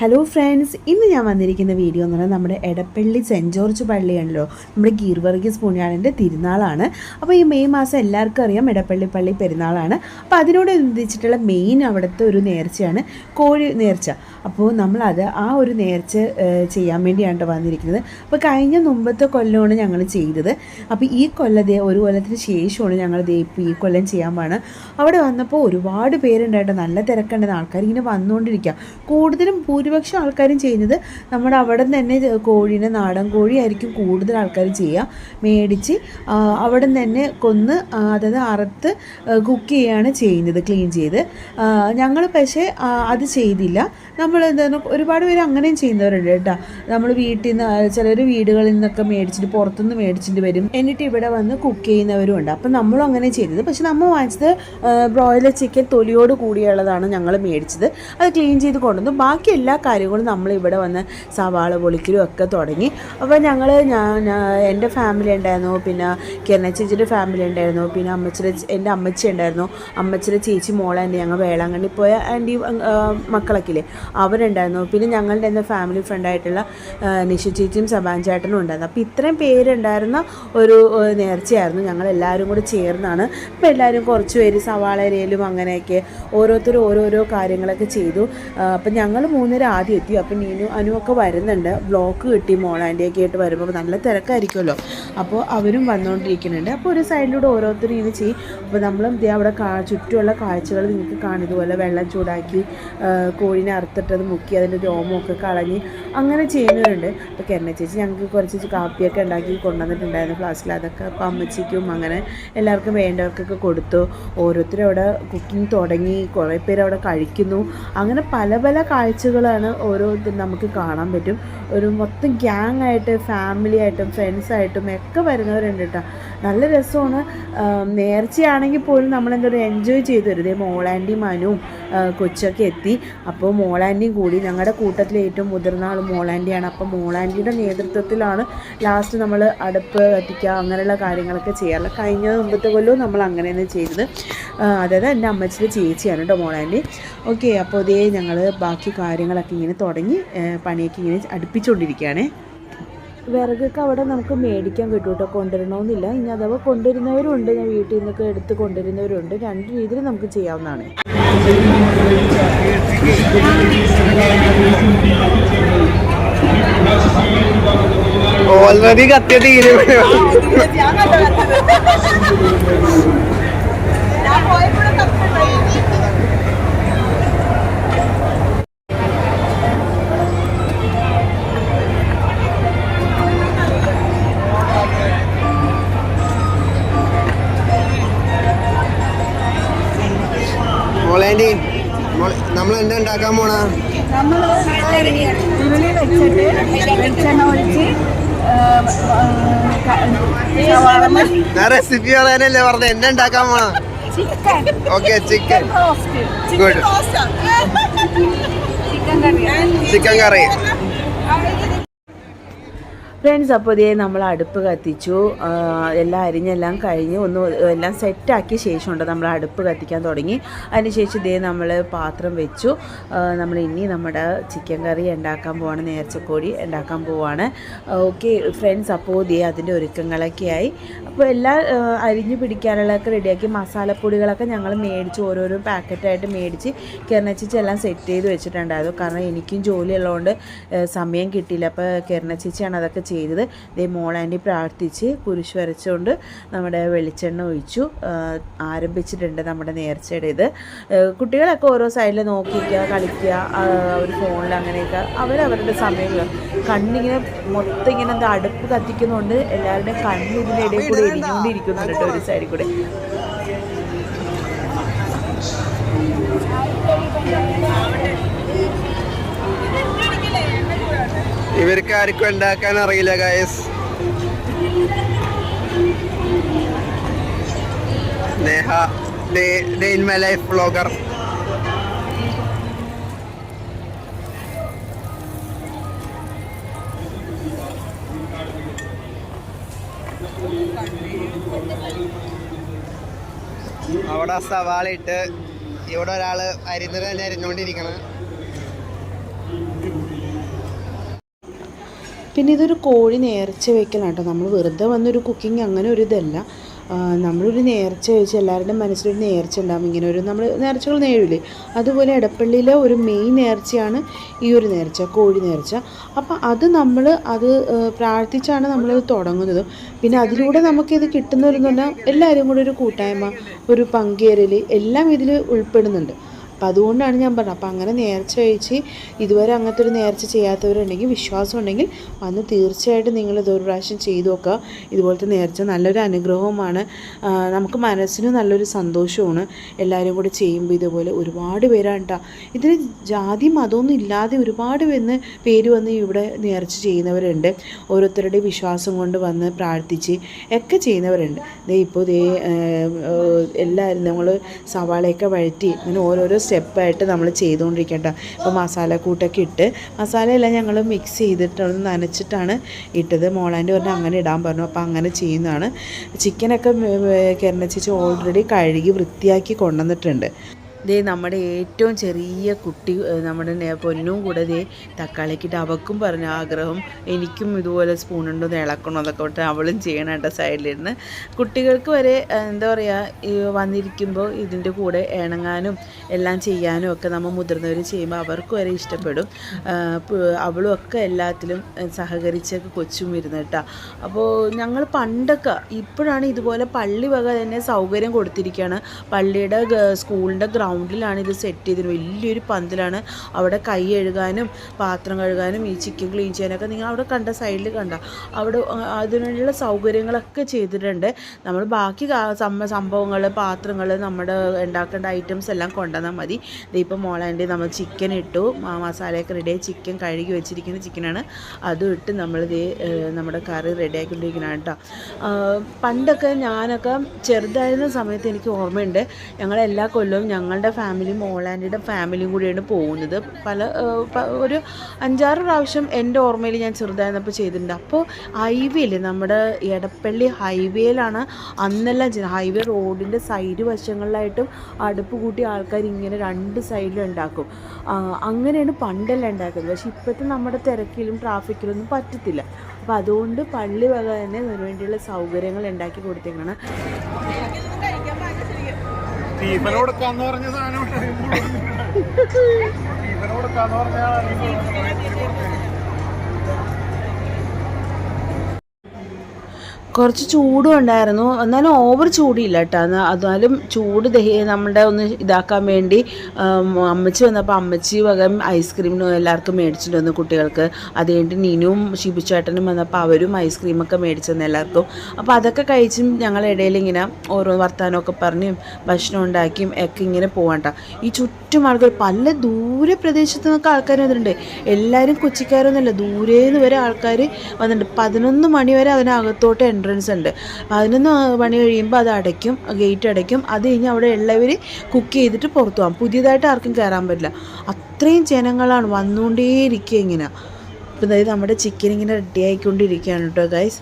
Hello friends ഇന്ന് ഞാൻ വന്നിരിക്കുന്ന വീഡിയോ എന്ന് പറഞ്ഞാൽ നമ്മുടെ എടപ്പള്ളി സെന്റ് ജോർജ് പള്ളിയാണല്ലോ. നമ്മുടെ ഗീർവർഗീസ് പുണ്യാളന്റെ തിരുനാളാണ്. അപ്പോൾ ഈ മെയ് മാസം എല്ലാവർക്കും അറിയാം എടപ്പള്ളി പള്ളി പെരുന്നാളാണ്. അപ്പോൾ അതിനോട് അതിനോടനുബന്ധിച്ചിട്ടുള്ള മെയിൻ അവിടുത്തെ ഒരു നേർച്ചയാണ് കോഴി നേർച്ച. അപ്പോൾ നമ്മളത് ആ ഒരു നേർച്ച ചെയ്യാൻ വേണ്ടിയാണ് വന്നിരിക്കുന്നത്. അപ്പോൾ കഴിഞ്ഞ മുമ്പത്തെ കൊല്ലമാണ് ഞങ്ങൾ ചെയ്തത്. അപ്പോൾ ഈ കൊല്ലത്തെ ഒരു കൊല്ലത്തിന് ശേഷമാണ് ഞങ്ങൾ ഇപ്പോൾ ഈ കൊല്ലം ചെയ്യാൻ പോവാണ് അവിടെ വന്നപ്പോൾ ഒരുപാട് പേരുണ്ടായിട്ട് നല്ല തിരക്കുണ്ടെന്ന് ആൾക്കാർ ഇങ്ങനെ വന്നുകൊണ്ടിരിക്കുക. കൂടുതലും ഭൂരിപക്ഷം ആൾക്കാരും ചെയ്യുന്നത് നമ്മുടെ അവിടെ നിന്ന് തന്നെ കോഴീനെ നാടൻ കോഴിയായിരിക്കും കൂടുതൽ ആൾക്കാർ ചെയ്യുക. മേടിച്ച് അവിടെ നിന്ന് തന്നെ കൊന്ന് അതായത് അറുത്ത് കുക്ക് ചെയ്യുകയാണ് ചെയ്യുന്നത് ക്ലീൻ ചെയ്ത്. ഞങ്ങൾ പക്ഷേ അത് ചെയ്തില്ല. നമ്മൾ എന്താണ് ഒരുപാട് പേര് അങ്ങനെയും ചെയ്യുന്നവരുണ്ട് കേട്ടോ. നമ്മൾ വീട്ടിൽ നിന്ന് ചിലർ വീടുകളിൽ നിന്നൊക്കെ മേടിച്ചിട്ട് പുറത്തുനിന്ന് മേടിച്ചിട്ട് വരും. എന്നിട്ട് ഇവിടെ വന്ന് കുക്ക് ചെയ്യുന്നവരും ഉണ്ട്. അപ്പം നമ്മളും അങ്ങനെ ചെയ്തത്. പക്ഷെ നമ്മൾ വാങ്ങിച്ചത് ബ്രോയിലർ ചിക്കൻ തൊലിയോട് കൂടിയുള്ളതാണ് ഞങ്ങൾ മേടിച്ചത്. അത് ക്ലീൻ ചെയ്ത് കൊണ്ടുവന്നു. ബാക്കി എല്ലാ കാര്യങ്ങളും നമ്മൾ ഇവിടെ വന്ന് സവാള പൊളിക്കലും ഒക്കെ തുടങ്ങി. അപ്പോൾ ഞങ്ങൾ ഞാൻ എന്റെ ഫാമിലി ഉണ്ടായിരുന്നു. പിന്നെ കിരണ ഫാമിലി ഉണ്ടായിരുന്നു. പിന്നെ അമ്മച്ചിയുടെ എന്റെ അമ്മച്ചി ഉണ്ടായിരുന്നു. അമ്മച്ചിയുടെ ചേച്ചി മോളെ എന്റെ ഞങ്ങൾ വേളാങ്കണ്ണി പോയ ആന്റി മക്കളൊക്കെ അവരുണ്ടായിരുന്നു. പിന്നെ ഞങ്ങളുടെ എന്റെ ഫാമിലി ഫ്രണ്ടായിട്ടുള്ള നിഷു ചേച്ചിയും സബാൻ ചേട്ടനും ഉണ്ടായിരുന്നു. അപ്പോൾ ഇത്രയും പേരുണ്ടായിരുന്ന ഒരു നേർച്ചയായിരുന്നു ഞങ്ങൾ എല്ലാവരും കൂടി ചേർന്നാണ്. അപ്പോൾ എല്ലാവരും കുറച്ച് പേര് സവാള അരയിലും അങ്ങനെയൊക്കെ ഓരോരുത്തരും ഓരോരോ കാര്യങ്ങളൊക്കെ ചെയ്തു. അപ്പം ഞങ്ങൾ മൂന്നര ആദ്യം എത്തി. അപ്പം നീനു അനുവൊക്കെ വരുന്നുണ്ട്. ബ്ലോക്ക് കിട്ടി മോളാന്റെയൊക്കെ ആയിട്ട് വരുമ്പോൾ നല്ല തിരക്കായിരിക്കുമല്ലോ. അപ്പോൾ അവരും വന്നുകൊണ്ടിരിക്കുന്നുണ്ട് അപ്പോൾ ഒരു സൈഡിലൂടെ ഓരോരുത്തരും ഇത് ചെയ്യും. അപ്പോൾ നമ്മളും ദേ അവിടെ കാ ചുറ്റുമുള്ള കാഴ്ചകൾ നിങ്ങൾക്ക് കാണും. ഇതുപോലെ വെള്ളം ചൂടാക്കി കോഴിനെ അറുത്തിട്ടത് മുക്കി അതിന്റെ രോമമൊക്കെ കളഞ്ഞ് അങ്ങനെ ചെയ്യുന്നവരുണ്ട്. അപ്പോൾ കെരണ ചേച്ചി ഞങ്ങൾക്ക് കുറച്ച് കാപ്പിയൊക്കെ ഉണ്ടാക്കി കൊണ്ടുവന്നിട്ടുണ്ടായിരുന്നു ക്ലാസ്സിൽ അതൊക്കെ അപ്പം അമ്മച്ചിക്കും അങ്ങനെ എല്ലാവർക്കും വേണ്ടവർക്കൊക്കെ കൊടുത്തു. ഓരോരുത്തരും അവിടെ കുക്കിംഗ് തുടങ്ങി. കുറേ പേര് അവിടെ കഴിക്കുന്നു. അങ്ങനെ പല പല കാഴ്ചകളാണ് ഓരോ ഇത് നമുക്ക് കാണാൻ പറ്റും. ഒരു മൊത്തം ഗ്യാങ് ആയിട്ട് ഫാമിലി ആയിട്ടും ഫ്രണ്ട്സായിട്ടും ഒക്കെ വരുന്നവരുണ്ട് കേട്ടോ നല്ല രസമാണ്. നേർച്ചയാണെങ്കിൽ പോലും നമ്മളെന്താ പറയുക എൻജോയ് തരും. വരുതേ മോളാന്റി മനുവും കൊച്ചൊക്കെ എത്തി. അപ്പോൾ മോളാന്റിയും കൂടി ഞങ്ങളുടെ കൂട്ടത്തിൽ ഏറ്റവും മുതിർന്ന ആൾ മോളാന്റിയാണ് അപ്പോൾ മോളാന്റിയുടെ നേതൃത്വത്തിലാണ് ലാസ്റ്റ് നമ്മൾ അടുപ്പ് കത്തിക്കുക അങ്ങനെയുള്ള കാര്യങ്ങളൊക്കെ ചെയ്യാറുള്ളത് കഴിഞ്ഞ മുമ്പത്തെ കൊല്ലവും നമ്മൾ അങ്ങനെ തന്നെ ചെയ്തത് അതായത് എന്റെ അമ്മച്ചിയുടെ ചേച്ചിയാണ് കേട്ടോ മോളാന്റി ഓക്കെ അപ്പോൾ ഇതേ ഞങ്ങൾ ബാക്കി കാര്യങ്ങളൊക്കെ ഇങ്ങനെ തുടങ്ങി പണിയൊക്കെ ഇങ്ങനെ അടുപ്പിച്ചുകൊണ്ടിരിക്കുകയാണേ വിറകൊക്കെ അവിടെ നമുക്ക് മേടിക്കാൻ കിട്ടും കേട്ടോ കൊണ്ടുവരണമെന്നില്ല. ഇനി അഥവാ കൊണ്ടുവരുന്നവരും ഉണ്ട് ഞാൻ വീട്ടിൽ നിന്നൊക്കെ എടുത്ത് കൊണ്ടുവരുന്നവരുണ്ട്. രണ്ട് രീതിയിൽ നമുക്ക് ചെയ്യാവുന്നതാണ്. ഓൾറെഡി കത്തിയ തീരെ ഞാൻ റെസിപ്പി പറയാനല്ലേ പറഞ്ഞ. എന്നെ ഉണ്ടാക്കാൻ പോണ. Okay chicken good chicken curry friends അപ്പോൾ ഇതേ നമ്മൾ അടുപ്പ് കത്തിച്ചു. എല്ലാം അരിഞ്ഞെല്ലാം കഴിഞ്ഞ് ഒന്ന് എല്ലാം സെറ്റാക്കിയ ശേഷമുണ്ട് നമ്മൾ അടുപ്പ് കത്തിക്കാൻ തുടങ്ങി. അതിനുശേഷം ഇതേ നമ്മൾ പാത്രം വെച്ചു. നമ്മൾ ഇനി നമ്മുടെ ചിക്കൻ കറി ഉണ്ടാക്കാൻ പോവാണ്. നേർച്ചക്കോടി ഉണ്ടാക്കാൻ പോവാണ്. ഓക്കെ ഫ്രണ്ട്സ് അപ്പോൾ ഇതേ അതിന്റെ ഒരുക്കങ്ങളൊക്കെ ആയി. അപ്പോൾ എല്ലാം അരിഞ്ഞു പിടിക്കാനുള്ളതൊക്കെ റെഡിയാക്കി മസാലപ്പൊടികളൊക്കെ ഞങ്ങൾ മേടിച്ച് ഓരോരോ പാക്കറ്റായിട്ട് മേടിച്ച് കിരണച്ചിച്ചെല്ലാം സെറ്റ് ചെയ്ത് വെച്ചിട്ടുണ്ടായിരുന്നു കാരണം എനിക്കും ജോലി ഉള്ളതുകൊണ്ട് സമയം കിട്ടിയില്ല. അപ്പോൾ കിരണച്ചിച്ചാണ് അതൊക്കെ ചെയ്തത്. ദേ മോളാന്റി പ്രാർത്ഥിച്ച് കുരിശ് വരച്ചുകൊണ്ട് നമ്മുടെ വെളിച്ചെണ്ണ ഒഴിച്ചു. ആരംഭിച്ചിട്ടുണ്ട് നമ്മുടെ നേർച്ചയുടെ ഇത്. കുട്ടികളൊക്കെ ഓരോ സൈഡിൽ നോക്കിക്കുക കളിക്കുക അവർ ഫോണിൽ അങ്ങനെയൊക്കെ. അവരവരുടെ സമയം കണ്ണിങ്ങനെ മൊത്തം ഇങ്ങനെ എന്താ അടുപ്പ് കത്തിക്കുന്നതുകൊണ്ട് എല്ലാവരുടെയും കണ്ണ് കൂടെ എരിഞ്ഞുകൊണ്ടിരിക്കുന്നുണ്ട് ഒരു സൈഡിൽ കൂടെ. ഇവർക്ക് ആർക്കും ഉണ്ടാക്കാൻ അറിയില്ല guys Neha day in my life vlogger. അവിടെ സവാള ഇട്ട് ഇവിടെ ഒരാൾ അരിഞ്ഞത് തന്നെ അരിഞ്ഞോണ്ടിരിക്കണം. പിന്നെ ഇതൊരു കോഴി നേർച്ച വയ്ക്കലാണ് കേട്ടോ നമ്മൾ വെറുതെ വന്നൊരു കുക്കിംഗ് അങ്ങനെ ഒരു ഇതല്ല. നമ്മളൊരു നേർച്ച വെച്ച് എല്ലാവരുടെയും മനസ്സിലൊരു നേർച്ച ഉണ്ടാകും ഇങ്ങനെ ഒരു നമ്മൾ നേർച്ചകൾ നേരില്ലേ അതുപോലെ ഇടപ്പള്ളിയിലെ ഒരു മെയിൻ നേർച്ചയാണ് ഈ ഒരു നേർച്ച കോഴി നേർച്ച. അപ്പം അത് നമ്മൾ അത് പ്രാർത്ഥിച്ചാണ് നമ്മളത് തുടങ്ങുന്നത്. പിന്നെ അതിലൂടെ നമുക്കിത് കിട്ടുന്നവരെന്ന് പറഞ്ഞാൽ എല്ലാവരും കൂടെ ഒരു കൂട്ടായ്മ ഒരു പങ്കേരൽ എല്ലാം ഇതിൽ ഉൾപ്പെടുന്നുണ്ട്. അപ്പം അതുകൊണ്ടാണ് ഞാൻ പറഞ്ഞത്. അപ്പം അങ്ങനെ നേർച്ച കഴിച്ച് ഇതുവരെ അങ്ങനത്തെ ഒരു നേർച്ച ചെയ്യാത്തവരുണ്ടെങ്കിൽ വിശ്വാസം ഉണ്ടെങ്കിൽ വന്ന് തീർച്ചയായിട്ടും നിങ്ങൾ ഇതൊരു പ്രാവശ്യം ചെയ്തു നോക്കുക. ഇതുപോലത്തെ നേർച്ച നല്ലൊരു അനുഗ്രഹവുമാണ്. നമുക്ക് മനസ്സിന് നല്ലൊരു സന്തോഷമാണ് എല്ലാവരും കൂടെ ചെയ്യുമ്പോൾ ഇതുപോലെ ഒരുപാട് പേരാണ് കേട്ടോ ഇതിന് ജാതി മതമൊന്നും ഇല്ലാതെ ഒരുപാട് വന്ന് പേര് വന്ന് ഇവിടെ നേർച്ച ചെയ്യുന്നവരുണ്ട്. ഓരോരുത്തരുടെ വിശ്വാസം കൊണ്ട് വന്ന് പ്രാർത്ഥിച്ച് ഒക്കെ ചെയ്യുന്നവരുണ്ട്. ദേ ഇപ്പോൾ ദേ എല്ലാവരും നമ്മൾ സവാളയൊക്കെ വഴറ്റി അങ്ങനെ ഓരോരോ സ്റ്റെപ്പായിട്ട് നമ്മൾ ചെയ്തുകൊണ്ടിരിക്കേണ്ട. അപ്പോൾ മസാല മസാലക്കൂട്ടൊക്കെ ഇട്ട് മസാലയെല്ലാം ഞങ്ങൾ മിക്സ് ചെയ്തിട്ട് ഒന്ന് നനച്ചിട്ടാണ് ഇട്ടത്. മോളാന്റെ പറഞ്ഞാൽ അങ്ങനെ ഇടാൻ പറഞ്ഞു. അപ്പോൾ അങ്ങനെ ചെയ്യുന്നതാണ്. ചിക്കനൊക്കെ കിരണച്ചിച്ച് ഓൾറെഡി കഴുകി വൃത്തിയാക്കി കൊണ്ടുവന്നിട്ടുണ്ട്. ദേ നമ്മുടെ ഏറ്റവും ചെറിയ കുട്ടി നമ്മുടെ പൊന്നും കൂടെ ദേ തക്കാളിക്കിട്ട് അവക്കും പറഞ്ഞ ആഗ്രഹം എനിക്കും ഇതുപോലെ സ്പൂൺ ഉണ്ടോന്ന് ഇളക്കണോ എന്നൊക്കെ വിട്ട് അവളും ചെയ്യണം സൈഡിലിരുന്ന്. കുട്ടികൾക്ക് വരെ എന്താ പറയുക വന്നിരിക്കുമ്പോൾ ഇതിന്റെ കൂടെ ഇണങ്ങാനും എല്ലാം ചെയ്യാനും ഒക്കെ നമ്മൾ മുതിർന്നവർ ചെയ്യുമ്പോൾ അവർക്ക് വരെ ഇഷ്ടപ്പെടും. അവളും ഒക്കെ എല്ലാത്തിലും സഹകരിച്ചൊക്കെ കൊച്ചും ഇരുന്ന് കേട്ടോ. അപ്പോൾ ഞങ്ങൾ പണ്ടൊക്കെ ഇപ്പോഴാണ് ഇതുപോലെ പള്ളി വക തന്നെ സൗകര്യം കൊടുത്തിരിക്കുകയാണ് പള്ളിയുടെ സ്കൂളിന്റെ സ്കൂളിന്റെ ഗ്രൗണ്ടിലാണ് ഇത് സെറ്റ് ചെയ്തത്. വലിയൊരു പന്തലാണ് അവിടെ കൈ കഴുകാനും പാത്രം കഴുകാനും ഈ ചിക്കൻ ക്ലീൻ ചെയ്യാനൊക്കെ നിങ്ങൾ അവിടെ കണ്ട സൈഡിൽ കണ്ട. അവിടെ അതിനുള്ള സൗകര്യങ്ങളൊക്കെ ചെയ്തിട്ടുണ്ട്. നമ്മൾ ബാക്കി സംഭവങ്ങൾ പാത്രങ്ങൾ നമ്മുടെ ഉണ്ടാക്കേണ്ട ഐറ്റംസ് എല്ലാം കൊണ്ടുവന്നാൽ മതി. ഇതിപ്പോൾ മോളാന്റെ നമ്മൾ ചിക്കൻ ഇട്ടു. മസാലയൊക്കെ റെഡിയായി ചിക്കൻ കഴുകി വെച്ചിരിക്കുന്ന ചിക്കനാണ് അതും ഇട്ട് നമ്മൾ ഇത് നമ്മുടെ കറി റെഡിയാക്കിക്കൊണ്ടിരിക്കുന്നതാണ് കേട്ടോ. പണ്ടൊക്കെ ഞാനൊക്കെ ചെറുതായിരുന്ന സമയത്ത് എനിക്ക് ഓർമ്മയുണ്ട്. ഞങ്ങൾ എല്ലാ കൊല്ലവും ഞങ്ങളുടെ ഫാമിലിയും മോളാന്റെ ഫാമിലിയും കൂടിയാണ് പോകുന്നത്. പല ഒരു അഞ്ചാറ് പ്രാവശ്യം എന്റെ ഓർമ്മയിൽ ഞാൻ ചെറുതായിരുന്നപ്പോൾ ചെയ്തിട്ടുണ്ട്. അപ്പോൾ ഹൈവേയിൽ നമ്മുടെ എടപ്പള്ളി ഹൈവേയിലാണ് അന്നെല്ലാം ഹൈവേ റോഡിന്റെ സൈഡ് വശങ്ങളിലായിട്ടും അടുപ്പ് കൂട്ടി ആൾക്കാർ ഇങ്ങനെ രണ്ട് സൈഡിലും ഉണ്ടാക്കും. അങ്ങനെയാണ് പണ്ടെല്ലാം ഉണ്ടാക്കുന്നത്. പക്ഷേ ഇപ്പോഴത്തെ നമ്മുടെ തിരക്കിലും ട്രാഫിക്കിലൊന്നും പറ്റത്തില്ല. അപ്പോൾ അതുകൊണ്ട് പള്ളി വക തന്നെ അതിനുവേണ്ടിയുള്ള സൗകര്യങ്ങൾ ഉണ്ടാക്കി കൊടുത്തേക്കാണ് സ്റ്റീഫന് കൊടുക്കാന്ന് പറഞ്ഞ സാധനം സ്റ്റീഫന് കൊടുക്കാന്ന് പറഞ്ഞാൽ കുറച്ച് ചൂടും ഉണ്ടായിരുന്നു. എന്നാലും ഓവർ ചൂടില്ല കേട്ടോ. എന്നാ- എന്നാലും ചൂട് ദഹി നമ്മുടെ ഒന്ന് ഇതാക്കാൻ വേണ്ടി അമ്മച്ചി വന്നപ്പോൾ അമ്മച്ചി വക ഐസ്ക്രീമിനും എല്ലാവർക്കും മേടിച്ചിട്ട് വന്നു കുട്ടികൾക്ക്. അത് കഴിഞ്ഞിട്ട് നീനും ഷിബുച്ചേട്ടനും വന്നപ്പോൾ അവരും ഐസ്ക്രീമൊക്കെ മേടിച്ചു തന്നു എല്ലാവർക്കും. അപ്പോൾ അതൊക്കെ കഴിച്ചും ഞങ്ങളിടയിൽ ഇങ്ങനെ ഓരോ വർത്തമാനമൊക്കെ പറഞ്ഞും ഭക്ഷണം ഉണ്ടാക്കിയും ഒക്കെ ഇങ്ങനെ പോകണ്ട ഈ ചുറ്റും ആൾക്കാർ പല ദൂരെ പ്രദേശത്ത് നിന്നൊക്കെ ആൾക്കാർ വന്നിട്ടുണ്ട്. എല്ലാവരും കൊച്ചിക്കാരൊന്നുമല്ല ദൂരേന്ന് വരെ ആൾക്കാർ വന്നിട്ടുണ്ട്. പതിനൊന്ന് മണി വരെ അതിനകത്തോട്ട് എൻട്രൻസ് ഉണ്ട്. പതിനൊന്ന് പണി കഴിയുമ്പോൾ അത് അടയ്ക്കും ഗേറ്റ് അടയ്ക്കും. അത് കഴിഞ്ഞ് അവിടെ ഉള്ളവർ കുക്ക് ചെയ്തിട്ട് പുറത്തു പോകാം പുതിയതായിട്ട് ആർക്കും കയറാൻ പറ്റില്ല. അത്രയും ജനങ്ങളാണ് വന്നുകൊണ്ടേയിരിക്കുക ഇങ്ങനെ. ഇപ്പം അതായത് നമ്മുടെ ചിക്കൻ ഇങ്ങനെ റെഡി ആയിക്കൊണ്ടിരിക്കുകയാണ് കേട്ടോ ഗൈസ്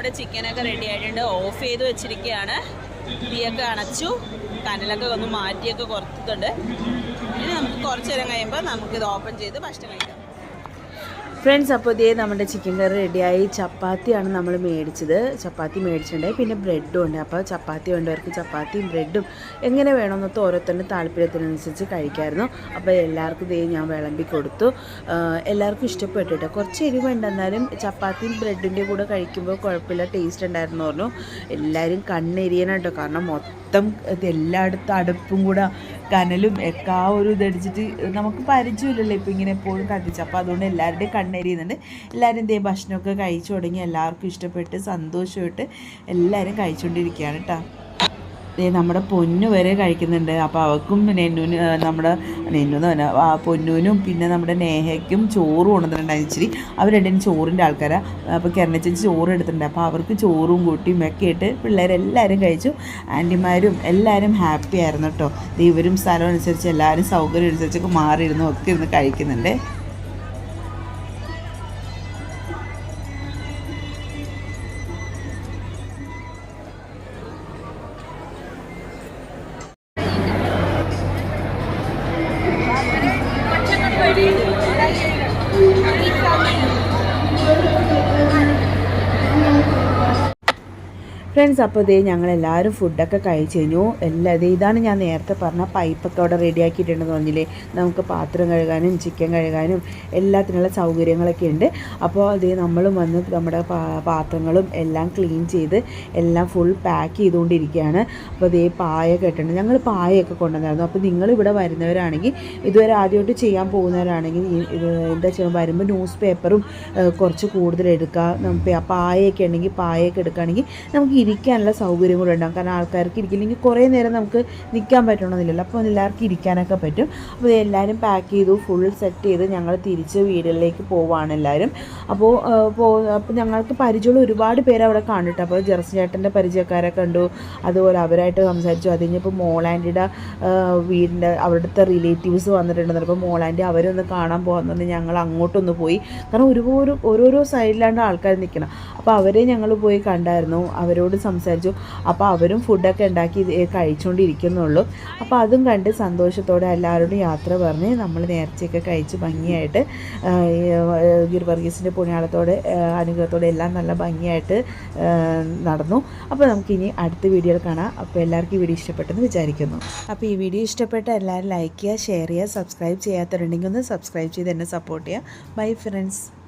നമ്മുടെ ചിക്കനൊക്കെ റെഡി ആയിട്ടുണ്ട്. ഓഫ് ചെയ്ത് വെച്ചിരിക്കുകയാണ് തീയൊക്കെ അണച്ചു. കനലൊക്കെ ഒന്ന് മാറ്റിയൊക്കെ കുറച്ചിട്ടുണ്ട് ഇനി നമുക്ക് കുറച്ചു നേരം കഴിയുമ്പോൾ നമുക്കിത് ഓപ്പൺ ചെയ്ത് ഭക്ഷണം കഴിക്കാം. ഫ്രണ്ട്സ് അപ്പോൾ ഇതേ നമ്മുടെ ചിക്കൻ കറി റെഡിയായി ചപ്പാത്തിയാണ് നമ്മൾ മേടിച്ചത്. ചപ്പാത്തി മേടിച്ചിട്ടുണ്ടായി. പിന്നെ ബ്രെഡും ഉണ്ട്. അപ്പോൾ ചപ്പാത്തി വേണ്ടവർക്ക് ചപ്പാത്തിയും ബ്രെഡും എങ്ങനെ വേണമെന്നൊക്കെ ഓരോരുത്തരുടെ താല്പര്യത്തിനനുസരിച്ച് കഴിക്കായിരുന്നു. അപ്പോൾ എല്ലാവർക്കും ഇതേ ഞാൻ വിളമ്പി കൊടുത്തു. എല്ലാവർക്കും ഇഷ്ടപ്പെട്ടു കേട്ടോ. കുറച്ച് എരിവ് ഉണ്ടെന്നാലും ചപ്പാത്തിയും ബ്രെഡിന്റെ കൂടെ കഴിക്കുമ്പോൾ കുഴപ്പമില്ല ടേസ്റ്റ് ഉണ്ടായിരുന്നു പറഞ്ഞു. എല്ലാവരും കണ്ണെരിയണം കേട്ടോ. കാരണം മൊത്തം എല്ലായിടത്തും അടുപ്പും കൂടെ കനലും ഒക്കെ ആ ഒരു ഇതടിച്ചിട്ട് നമുക്ക് പരിചയമില്ലല്ലോ ഇപ്പോൾ ഇങ്ങനെ എപ്പോഴും കത്തിച്ച്. അപ്പോൾ അതുകൊണ്ട് എല്ലാവരുടെയും കണ്ണെരിയുന്നുണ്ട് എല്ലാവരും ഇതേ ഭക്ഷണമൊക്കെ കഴിച്ചു തുടങ്ങി. എല്ലാവർക്കും ഇഷ്ടപ്പെട്ട് സന്തോഷമായിട്ട് എല്ലാവരും കഴിച്ചുകൊണ്ടിരിക്കുകയാണ് കേട്ടോ നമ്മുടെ പൊന്നു വരെ കഴിക്കുന്നുണ്ട്. അപ്പോൾ അവർക്കും നെന്നുവിന് നമ്മുടെ നെന്നു ആ പൊന്നൂനും പിന്നെ നമ്മുടെ നേഹയ്ക്കും ചോറ് കൊണ്ടുവന്നിട്ടുണ്ടായി ഇച്ചിരി. അവർ രണ്ടും ചോറിന്റെ ആൾക്കാരാണ് അപ്പോൾ കിരണച്ചു ചോറ് എടുത്തിട്ടുണ്ട്. അപ്പോൾ അവർക്ക് ചോറും കൂട്ടിയും ഒക്കെ ഇട്ട് പിള്ളേരെല്ലാവരും കഴിച്ചു. ആന്റിമാരും എല്ലാവരും ഹാപ്പി ആയിരുന്നു കേട്ടോ. ഇവരും സ്ഥലം അനുസരിച്ച് എല്ലാവരും സൗകര്യം അനുസരിച്ചൊക്കെ മാറിയിരുന്നു ഒക്കെ ഇരുന്ന് കഴിക്കുന്നുണ്ട്. ഫ്രണ്ട്സ് അപ്പോൾ ഇതേ ഞങ്ങളെല്ലാവരും ഫുഡൊക്കെ കഴിച്ചു കഴിഞ്ഞു. എല്ലാ ഇത് ഇതാണ് ഞാൻ നേരത്തെ പറഞ്ഞ പൈപ്പൊക്കെ അവിടെ റെഡിയാക്കിയിട്ടുണ്ടെന്ന് പറഞ്ഞില്ലേ നമുക്ക് പാത്രം കഴുകാനും ചിക്കൻ കഴുകാനും എല്ലാത്തിനുള്ള സൗകര്യങ്ങളൊക്കെ ഉണ്ട്. അപ്പോൾ അതേ നമ്മളും വന്ന് നമ്മുടെ പാത്രങ്ങളും എല്ലാം ക്ലീൻ ചെയ്ത് എല്ലാം ഫുൾ പാക്ക് ചെയ്തുകൊണ്ടിരിക്കുകയാണ്. അപ്പോൾ അതേ പായ കെട്ടുണ്ട് ഞങ്ങൾ പായയൊക്കെ കൊണ്ടുവന്നായിരുന്നു. അപ്പോൾ നിങ്ങളിവിടെ വരുന്നവരാണെങ്കിൽ ഇതുവരെ ആദ്യമായിട്ട് ചെയ്യാൻ പോകുന്നവരാണെങ്കിൽ എന്താ ചെയ്യുക വരുമ്പോൾ ന്യൂസ് പേപ്പറും കുറച്ച് കൂടുതൽ എടുക്കുക പായൊക്കെ ഉണ്ടെങ്കിൽ പായൊക്കെ എടുക്കുകയാണെങ്കിൽ നമുക്ക് ഇരിക്കാനുള്ള സൗകര്യം കൂടെ ഉണ്ടാകും കാരണം ആൾക്കാർക്ക് ഇരിക്കില്ലെങ്കിൽ കുറേ നേരം നമുക്ക് നിൽക്കാൻ പറ്റണമെന്നില്ലല്ലോ അപ്പോൾ എല്ലാവർക്കും ഇരിക്കാനൊക്കെ പറ്റും. അപ്പോൾ എല്ലാവരും പാക്ക് ചെയ്തു ഫുൾ സെറ്റ് ചെയ്ത് ഞങ്ങൾ തിരിച്ച് വീടുകളിലേക്ക് പോവാണ് എല്ലാവരും. അപ്പോൾ പോ അപ്പോൾ ഞങ്ങൾക്ക് പരിചയമുള്ള ഒരുപാട് പേര് അവിടെ കണ്ടിട്ട് അപ്പോൾ ജെർസി ചേട്ടന്റെ പരിചയക്കാരെ കണ്ടു. അതുപോലെ അവരായിട്ട് സംസാരിച്ചു. അത് കഴിഞ്ഞപ്പോൾ മോളാന്റിയുടെ വീടിന്റെ അവിടുത്തെ റിലേറ്റീവ്സ് വന്നിട്ടുണ്ടെന്ന് അപ്പോൾ മോളാന്റി അവരൊന്ന് കാണാൻ പോകുന്നുണ്ട് ഞങ്ങൾ അങ്ങോട്ടൊന്ന് പോയി. കാരണം ഒരുപാട് ഓരോരോ സൈഡിലാണ് ആൾക്കാർ നിൽക്കണം. അപ്പോൾ അവരെ ഞങ്ങൾ പോയി കണ്ടായിരുന്നു. അവരോട് സംസാരിച്ചു. അപ്പോൾ അവരും ഫുഡൊക്കെ ഉണ്ടാക്കി കഴിച്ചുകൊണ്ടിരിക്കുന്നുള്ളൂ അപ്പോൾ അതും കണ്ട് സന്തോഷത്തോടെ എല്ലാവരോടും യാത്ര പറഞ്ഞ് നമ്മൾ നേർച്ചയൊക്കെ കഴിച്ച് ഭംഗിയായിട്ട് ഗിർവർഗീസിന്റെ പുണ്യാളത്തോടെ അനുഗ്രഹത്തോടെ എല്ലാം നല്ല ഭംഗിയായിട്ട് നടന്നു. അപ്പോൾ നമുക്കിനി അടുത്ത വീഡിയോയിൽ കാണാം. അപ്പോൾ എല്ലാവർക്കും ഈ വീഡിയോ ഇഷ്ടപ്പെട്ടെന്ന് വിചാരിക്കുന്നു. അപ്പോൾ ഈ വീഡിയോ ഇഷ്ടപ്പെട്ട എല്ലാവരും ലൈക്ക് ചെയ്യുക ഷെയർ ചെയ്യുക സബ്സ്ക്രൈബ് ചെയ്യാത്തവരുണ്ടെങ്കിൽ ഒന്ന് സബ്സ്ക്രൈബ് ചെയ്ത് എന്നെ സപ്പോർട്ട് ചെയ്യുക. Bye friends.